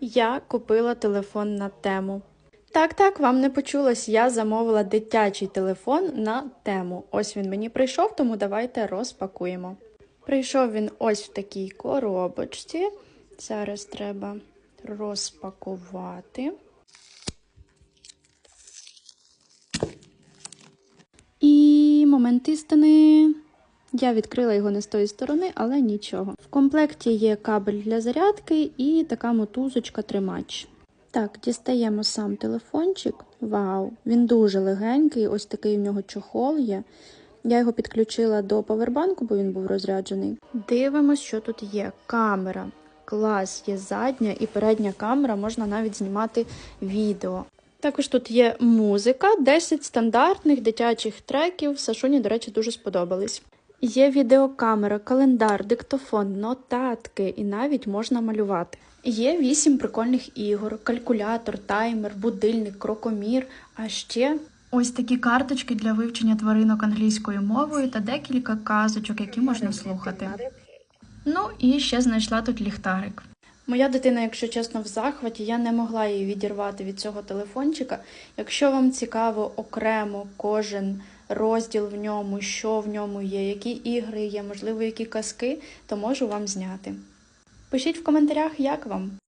Я купила телефон на тему. Так, так, вам не почулось. Я замовила дитячий телефон на тему. Ось він мені прийшов, тому давайте розпакуємо. Прийшов він ось в такій коробочці. Зараз треба розпакувати. І момент істини. Я відкрила його не з тої сторони, але нічого. В комплекті є кабель для зарядки і така мотузочка тримач. Так, дістаємо сам телефончик. Вау, він дуже легенький, ось такий в нього чохол є. Я його підключила до павербанку, бо він був розряджений. Дивимось, що тут є. Камера. Клас, є задня і передня камера, можна навіть знімати відео. Також тут є музика, 10 стандартних дитячих треків. Сашуні, до речі, дуже сподобались. Є відеокамера, календар, диктофон, нотатки і навіть можна малювати. Є 8 прикольних ігор, калькулятор, таймер, будильник, крокомір, а ще ось такі карточки для вивчення тваринок англійською мовою та декілька казочок, які можна слухати. Ну і ще знайшла тут ліхтарик. Моя дитина, якщо чесно, в захваті, я не могла її відірвати від цього телефончика. Якщо вам цікаво окремо кожен розділ в ньому, що в ньому є, які ігри є, можливо, які казки, то можу вам зняти. Пишіть в коментарях, як вам.